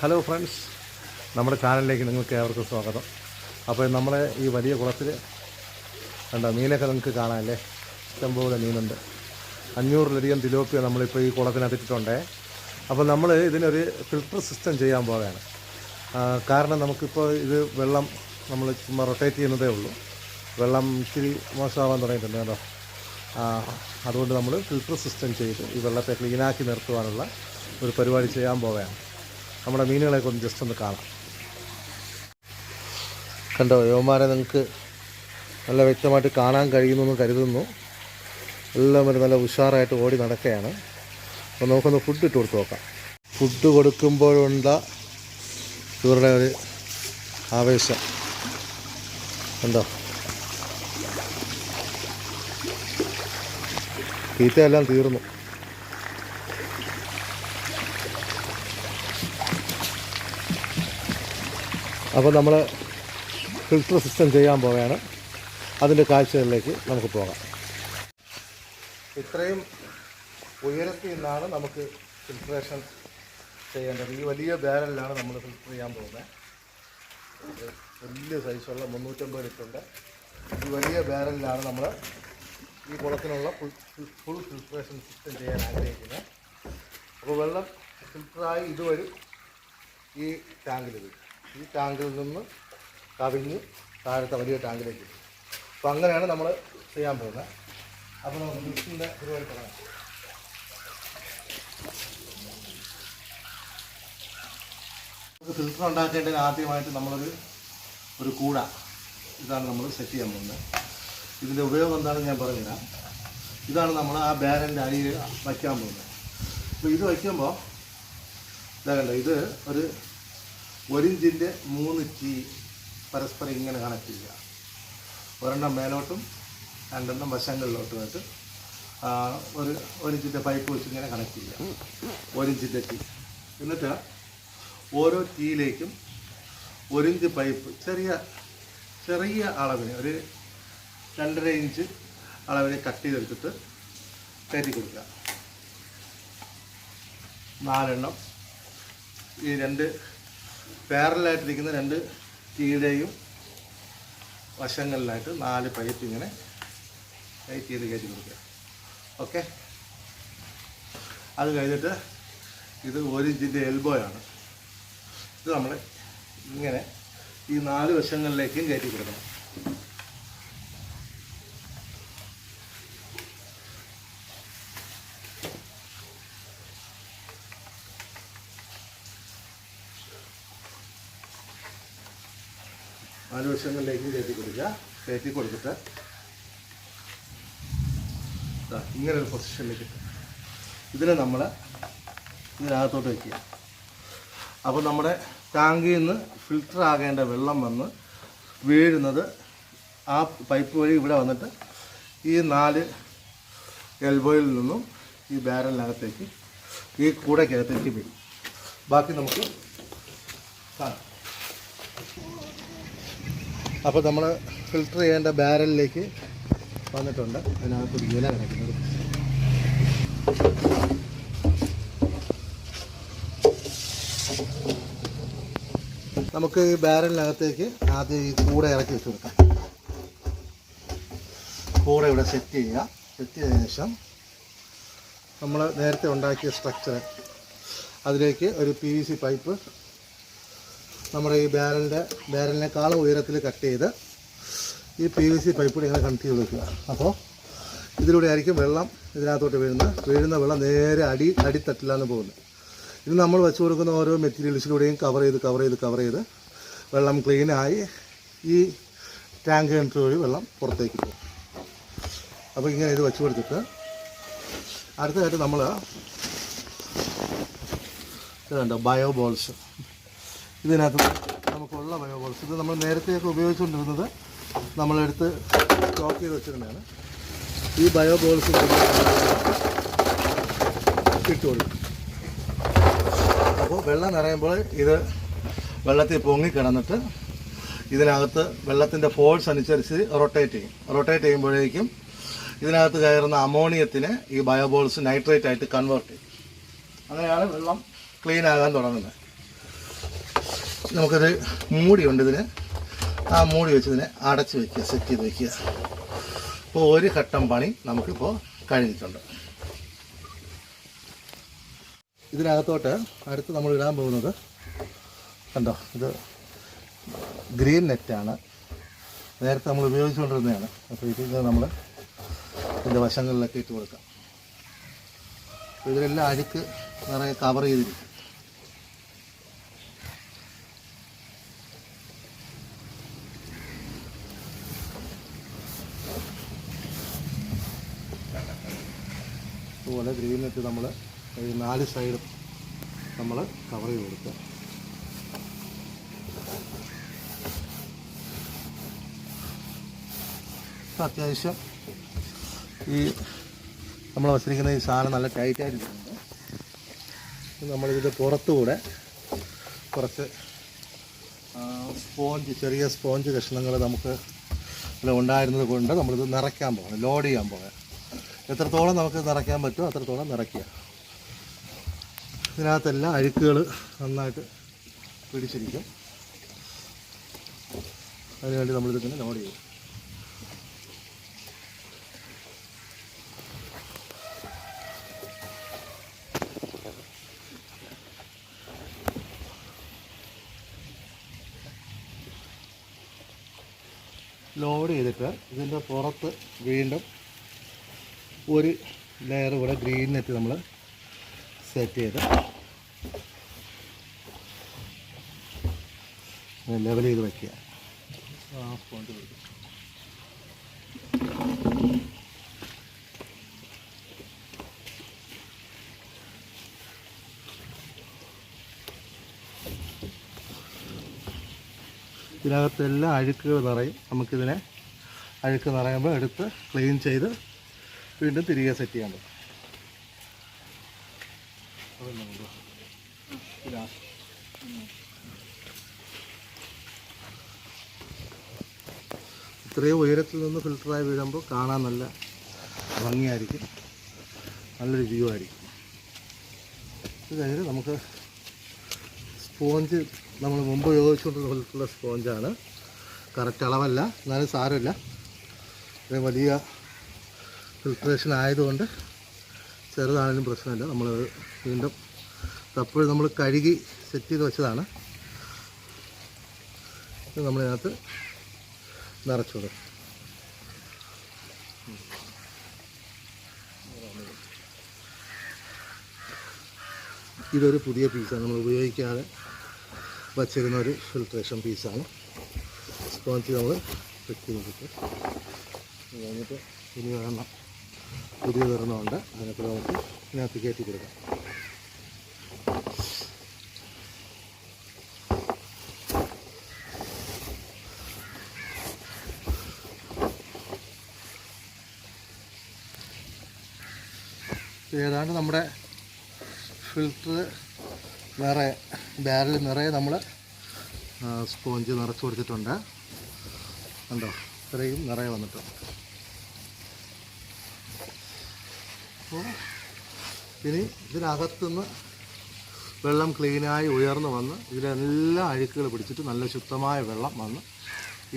Hello friends നമ്മുടെ ചാനലിലേക്ക് നിങ്ങൾക്ക് ഏവർക്കും സ്വാഗതം. അപ്പോൾ നമ്മളെ ഈ വലിയ കുളത്തിൽ കണ്ടോ മീനൊക്കെ നിങ്ങൾക്ക് കാണാമല്ലേ ഇഷ്ടംപോലെ മീനുണ്ട്. അഞ്ഞൂറിലധികം തിലോപ്പിയ നമ്മളിപ്പോൾ ഈ കുളത്തിനകത്തിട്ടുണ്ടേ അപ്പോൾ നമ്മൾ ഇതിനൊരു ഫിൽട്ടർ സിസ്റ്റം ചെയ്യാൻ പോവുകയാണ്. കാരണം നമുക്കിപ്പോൾ ഇത് വെള്ളം നമ്മൾ ചുമ്മാ റൊട്ടേറ്റ് ചെയ്യുന്നതേ ഉള്ളൂ. വെള്ളം ഇച്ചിരി മോശമാവാൻ തുടങ്ങിയിട്ടുണ്ട് കേട്ടോ. അതുകൊണ്ട് നമ്മൾ ഫിൽട്ടർ സിസ്റ്റം ചെയ്ത് ഈ വെള്ളത്തെ ക്ലീനാക്കി നിർത്തുവാനുള്ള ഒരു പരിപാടി ചെയ്യാൻ പോവുകയാണ്. നമ്മുടെ മീനുകളെയൊക്കെ ഒന്ന് ജസ്റ്റ് ഒന്ന് കാണാം. കണ്ടോ യുവമാരെ നിങ്ങൾക്ക് നല്ല വ്യക്തമായിട്ട് കാണാൻ കഴിയുന്നു എന്ന് കരുതുന്നു ഒരു നല്ല ഉഷാറായിട്ട് ഓടി നടക്കുകയാണ്. അപ്പോൾ നമുക്കൊന്ന് ഫുഡ് ഇട്ട് കൊടുത്ത് നോക്കാം. ഫുഡ് കൊടുക്കുമ്പോഴുള്ള ഇവരുടെ ഒരു ആവേശം. കണ്ടോ? തീറ്റയെല്ലാം തീർന്നു. അപ്പോൾ നമ്മൾ ഫിൽട്ടർ സിസ്റ്റം ചെയ്യാൻ പോവുകയാണ്. അതിന്റെ കാഴ്ചകളിലേക്ക് നമുക്ക് പോകാം. ഇത്രയും ഉയരത്തിൽ നിന്നാണ് നമുക്ക് ഫിൽട്രേഷൻ ചെയ്യേണ്ടത്. ഈ വലിയ ബാരലിലാണ് നമ്മൾ ഫിൽട്ടർ ചെയ്യാൻ പോകുന്നത്. വലിയ സൈസുള്ള മുന്നൂറ്റമ്പത് ലിറ്ററിന്റെ ഈ വലിയ ബാരലിലാണ് നമ്മൾ ഈ കുളത്തിനുള്ള ഫുൾ ഫുൾ ഫിൽട്രേഷൻ സിസ്റ്റം ചെയ്യാൻ ആഗ്രഹിക്കുന്നത്. അപ്പോൾ വെള്ളം ഫിൽട്ടറായി ഇതുവരും ഈ ടാങ്കിൽ വരും ഈ ടാങ്കിൽ നിന്ന് കവിഞ്ഞ് താഴത്തെ വലിയ ടാങ്കിലേക്ക് അപ്പോൾ അങ്ങനെയാണ് നമ്മൾ ചെയ്യാൻ പോകുന്നത്. അപ്പോൾ നമുക്ക് മിക്സിന്റെ പരിപാടി തുടങ്ങാം. നമുക്ക് ഫിൽറ്റർ ഉണ്ടാക്കേണ്ടതിന് ആദ്യമായിട്ട് നമ്മളൊരു ഒരു കൂട ഇതാണ് നമ്മൾ സെറ്റ് ചെയ്യാൻ പോകുന്നത്. ഇതിന്റെ ഉപയോഗം എന്താണെന്ന് ഞാൻ പറഞ്ഞുതരാം. ഇതാണ് നമ്മൾ ആ ബാരന്റെ അടിയിൽ വയ്ക്കാൻ പോകുന്നത്. അപ്പോൾ ഇത് വയ്ക്കുമ്പോൾ ഇതാകണ്ട ഇത് ഒരു ഒരിഞ്ചിന്റെ മൂന്ന് ടീ പരസ്പരം ഇങ്ങനെ കണക്ട് ചെയ്യുക. ഒരെണ്ണം മേലോട്ടും രണ്ടെണ്ണം വശങ്ങളിലോട്ടുമായിട്ട് ഒരു ഒരിഞ്ചിന്റെ പൈപ്പ് വെച്ച് ഇങ്ങനെ കണക്ട് ചെയ്യുക. ഒരിഞ്ചിന്റെ ടീ എന്നിട്ട് ഓരോ ടീയിലേക്കും ഒരിഞ്ച് പൈപ്പ് ചെറിയ ചെറിയ അളവിന് ഒരു രണ്ടര ഇഞ്ച് അളവിന് കട്ട് ചെയ്തെടുത്തിട്ട് കയറ്റി കൊടുക്കുക. നാലെണ്ണം. ഈ രണ്ട് പാരലായിട്ടിരിക്കുന്ന രണ്ട് ടീയുടെയും വശങ്ങളിലായിട്ട് നാല് പൈപ്പ് ഇങ്ങനെ ടൈറ്റ് ചെയ്ത് കയറ്റി കൊടുക്കുക. ഓക്കെ അത് കഴിഞ്ഞിട്ട് ഇത് ഒരു ഇഞ്ചിന്റെ എൽബോയാണ് ഇത് നമ്മൾ ഇങ്ങനെ ഈ നാല് വശങ്ങളിലേക്കും കയറ്റി കൊടുക്കണം നാല് വശങ്ങളിലേക്ക് കയറ്റി കൊടുക്കുക. കയറ്റി കൊടുത്തിട്ട് ഇങ്ങനെ ഒരു പൊസിഷനിലേക്ക് ഇതിനെ നമ്മൾ ഇതിനകത്തോട്ട് വയ്ക്കുക അപ്പോൾ നമ്മുടെ ടാങ്കിൽ നിന്ന് ഫിൽട്ടർ ആകേണ്ട വെള്ളം വന്ന് വീഴുന്നത് ആ പൈപ്പ് വഴി ഇവിടെ വന്നിട്ട് ഈ നാല് എൽബോയിൽ നിന്നും ഈ ബാരലിനകത്തേക്ക് ഈ കൂടയ്ക്കകത്തേക്ക് വീഴും. ബാക്കി നമുക്ക് കാണാം. അപ്പോൾ നമ്മൾ ഫിൽട്ടർ ചെയ്യേണ്ട ബാരലിലേക്ക് വന്നിട്ടുണ്ട്. അതിനകത്ത് ഒരു ഇല കിടക്കുന്നത് നമുക്ക് ബാരലിനകത്തേക്ക് ആദ്യം ഈ കൂടെ ഇറക്കി വെച്ച് കൊടുക്കാം. കൂട ഇവിടെ സെറ്റ് ചെയ്യുക. സെറ്റ് ചെയ്തതിന് ശേഷം നമ്മൾ നേരത്തെ ഉണ്ടാക്കിയ സ്ട്രക്ചർ അതിലേക്ക് ഒരു പി വി സി പൈപ്പ് നമ്മുടെ ഈ ബാരലിന്റെ ബാരലിനേക്കാളും ഉയരത്തിൽ കട്ട് ചെയ്ത് ഈ പി വി സി പൈപ്പ് ഇങ്ങനെ കണക്ട് ചെയ്ത് വെക്കുക. അപ്പോൾ ഇതിലൂടെ ആയിരിക്കും വെള്ളം ഇതിനകത്തോട്ട് വീഴുന്നത്. വീഴുന്ന വെള്ളം നേരെ അടി അടിത്തട്ടിലാണ് പോകുന്നത്. ഇത് നമ്മൾ വെച്ച് കൊടുക്കുന്ന ഓരോ മെറ്റീരിയൽസിലൂടെയും കവർ ചെയ്ത് കവർ ചെയ്ത് കവർ ചെയ്ത് വെള്ളം ക്ലീനായി ഈ ടാങ്ക് കിണറ്റ് വഴി വെള്ളം പുറത്തേക്ക് പോകും. അപ്പോൾ ഇങ്ങനെ ഇത് വെച്ച് കൊടുത്തിട്ട് അടുത്തതായിട്ട് നമ്മൾ ഇതുണ്ട് ബയോ ബോൾസ് ഇതിനകത്ത് നമുക്കുള്ള ബയോ ബോൾസ് ഇത് നമ്മൾ നേരത്തെയൊക്കെ ഉപയോഗിച്ചുകൊണ്ടിരുന്നത് നമ്മളെടുത്ത് സ്റ്റോക്ക് ചെയ്ത് വെച്ചിരുന്നതാണ്. ഈ ബയോ ബോൾസ് ഇട്ട് അപ്പോൾ വെള്ളം നിറയുമ്പോൾ ഇത് വെള്ളത്തിൽ പൊങ്ങി കിടന്നിട്ട് ഇതിനകത്ത് വെള്ളത്തിന്റെ ഫോഴ്സ് അനുസരിച്ച് റൊട്ടേറ്റ് ചെയ്യും. റൊട്ടേറ്റ് ചെയ്യുമ്പോഴേക്കും ഇതിനകത്ത് കയറുന്ന അമോണിയത്തിനെ ഈ ബയോബോൾസ് നൈട്രേറ്റ് ആയിട്ട് കൺവേർട്ട് ചെയ്യും. അങ്ങനെയാണ് വെള്ളം ക്ലീൻ ആകാൻ തുടങ്ങുന്നത്. നമുക്കത് മൂടിയുണ്ട് ഇതിന്. ആ മൂടി വെച്ച് ഇതിനെ അടച്ച് വയ്ക്കുക സെറ്റ് ചെയ്ത് വയ്ക്കുക അപ്പോൾ ഒരു ഘട്ടം പണി നമുക്കിപ്പോൾ കഴിഞ്ഞിട്ടുണ്ട്. ഇതിനകത്തോട്ട് അടുത്ത് നമ്മൾ ഇടാൻ പോകുന്നത് കണ്ടോ ഇത് ഗ്രീൻ നെറ്റാണ്. നേരത്തെ നമ്മൾ ഉപയോഗിച്ചുകൊണ്ടിരുന്നതാണ്. അപ്പോൾ ഇത് നമ്മൾ ഇതിന്റെ വശങ്ങളിലൊക്കെ ഇട്ട് കൊടുക്കാം. ഇതിലെല്ലാം അഴുക്ക് നിറയെ കവർ ചെയ്തിരിക്കും. അതുപോലെ ഗ്രീൻ നെറ്റ് നമ്മൾ ഈ നാല് സൈഡും നമ്മൾ കവർ ചെയ്ത് കൊടുക്കുക. അത്യാവശ്യം ഈ നമ്മൾ വച്ചിരിക്കുന്ന ഈ സാധനം നല്ല ടൈറ്റായിട്ടുണ്ട് നമ്മളിതിന്റെ പുറത്തുകൂടെ കുറച്ച് സ്പോഞ്ച് ചെറിയ സ്പോഞ്ച് കഷ്ണങ്ങൾ നമുക്ക് ഉണ്ടായിരുന്നത് കൊണ്ട് നമ്മളിത് നിറയ്ക്കാൻ പോകണം ലോഡ് ചെയ്യാൻ പോകണം എത്രത്തോളം നമുക്ക് നിറയ്ക്കാൻ പറ്റുമോ അത്രത്തോളം നിറയ്ക്കുക. ഇതിനകത്തെല്ലാം അഴുക്കുകൾ നന്നായിട്ട് പിടിച്ചിരിക്കും. അതിനുവേണ്ടി നമ്മളിത് തന്നെ ലോഡ് ചെയ്യും. ലോഡ് ചെയ്തിട്ട് ഇതിന്റെ പുറത്ത് വീണ്ടും ഒരു ലെയർ കൂടെ ഗ്രീൻ നെറ്റ് നമ്മൾ സെറ്റ് ചെയ്ത് ലെവൽ ചെയ്ത് വയ്ക്കുക ഇതിനകത്തെല്ലാം അഴുക്കുകൾ നിറയും. നമുക്കിതിനെ അഴുക്ക് നിറയുമ്പോൾ എടുത്ത് ക്ലീൻ ചെയ്ത് വീണ്ടും തിരികെ സെറ്റ് ചെയ്യാൻ പറ്റും. ഇത്രയും ഉയരത്തിൽ നിന്ന് ഫിൽറ്ററായി വീഴുമ്പോൾ കാണാൻ നല്ല ഭംഗിയായിരിക്കും. നല്ലൊരു വ്യൂ ആയിരിക്കും. ഇത് നമുക്ക് സ്പോഞ്ച് നമ്മൾ മുമ്പ് ഉപയോഗിച്ചുകൊണ്ടിരുന്ന സ്പോഞ്ചാണ് കറക്റ്റ് അളവല്ല. എന്നാലും സാരമില്ല. വലിയ ഫിൽട്രേഷൻ ആയതുകൊണ്ട് ചെറുതാണെങ്കിലും പ്രശ്നമില്ല. നമ്മൾ വീണ്ടും തപ്പോൾ നമ്മൾ കഴുകി സെറ്റ് ചെയ്ത് വെച്ചതാണ്. ഇത് നമ്മളിതിനകത്ത് നിറച്ചോടും ഇതൊരു പുതിയ പീസാണ് നമ്മൾ ഉപയോഗിക്കാതെ വച്ചിരുന്ന ഒരു ഫിൽട്രേഷൻ പീസാണ് സ്പോഞ്ച് നമ്മൾ ഫിറ്റ് ചെയ്തിട്ട്. കഴിഞ്ഞിട്ട് ഇനി ഒരെണ്ണം പുതിയ ഒരെണ്ണമുണ്ട് അതിനൊക്കെ നമുക്ക് ഇതിനകത്ത് കയറ്റി കൊടുക്കാം. ഏതാണ്ട് നമ്മുടെ ഫിൽറ്റർ നിറയെ ബാരൽ നിറയെ നമ്മൾ സ്പോഞ്ച് നിറച്ച് കൊടുത്തിട്ടുണ്ട്. കണ്ടോ? ഇത്രയും നിറയെ വന്നിട്ടുണ്ട്. അപ്പോൾ ഇനി ഇതിനകത്തുനിന്ന് വെള്ളം ക്ലീനായി ഉയർന്നു വന്ന് ഇതിലെല്ലാം അഴുക്കുകൾ പിടിച്ചിട്ട് നല്ല ശുദ്ധമായ വെള്ളം വന്ന്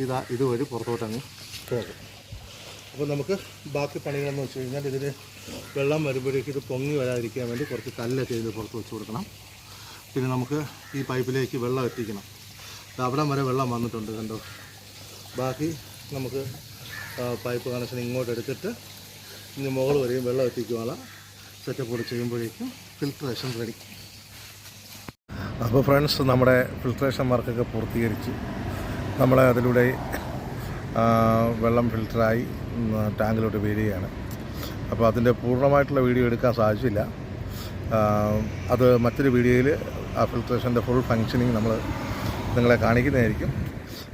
ഇതാ ഇതുവഴി പുറത്തോട്ടങ്ങ് പോകും. അപ്പോൾ നമുക്ക് ബാക്കി പണികളെന്ന് വെച്ച് കഴിഞ്ഞാൽ ഇതിൽ വെള്ളം വരുമ്പോഴേക്കും ഇത് പൊങ്ങി വരാതിരിക്കാൻ വേണ്ടി കുറച്ച് കല്ലൊക്കെ ഇതിൽ പുറത്ത് വെച്ച് കൊടുക്കണം. പിന്നെ നമുക്ക് ഈ പൈപ്പിലേക്ക് വെള്ളം എത്തിക്കണം. ഇത് അവിടം വരെ വെള്ളം വന്നിട്ടുണ്ട് കണ്ടോ? ബാക്കി നമുക്ക് പൈപ്പ് കണക്ഷൻ ഇങ്ങോട്ട് എടുത്തിട്ട് ഇനി മുകൾ വരെയും വെള്ളം എത്തിക്കുവാനുള്ള കൂടെ ചെയ്യുമ്പോഴേക്കും ഫിൽട്രേഷൻ റെഡി അപ്പോൾ ഫ്രണ്ട്സ് നമ്മുടെ ഫിൽട്രേഷൻ വർക്കൊക്കെ പൂർത്തീകരിച്ച് നമ്മൾ അതിലൂടെ വെള്ളം ഫിൽറ്ററായി ടാങ്കിലോട്ട് വീഴുകയാണ്. അപ്പോൾ അതിന്റെ പൂർണമായിട്ടുള്ള വീഡിയോ എടുക്കാൻ സാധിച്ചില്ല. അത് മറ്റൊരു വീഡിയോയിൽ ആ ഫിൽട്രേഷന്റെ ഫുൾ ഫങ്ഷനിങ് നമ്മൾ നിങ്ങളെ കാണിക്കുന്നതായിരിക്കും.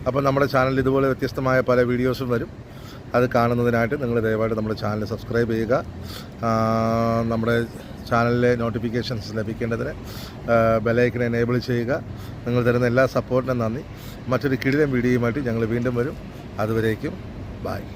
അപ്പോൾ നമ്മുടെ ചാനലിൽ ഇതുപോലെ വ്യത്യസ്തമായ പല വീഡിയോസും വരും. അത് കാണുന്നതിനായിട്ട് നിങ്ങൾ ദയവായിട്ട് നമ്മുടെ ചാനൽ സബ്സ്ക്രൈബ് ചെയ്യുക. നമ്മുടെ ചാനലിലെ നോട്ടിഫിക്കേഷൻസ് ലഭിക്കേണ്ടതിന് ബെലൈക്കൻ എനേബിൾ ചെയ്യുക. നിങ്ങൾ തരുന്ന എല്ലാ സപ്പോർട്ടിനും നന്ദി. മറ്റൊരു കിടിലൻ വീഡിയോയുമായിട്ട് ഞങ്ങൾ വീണ്ടും വരും. അതുവരേക്കും ബായ്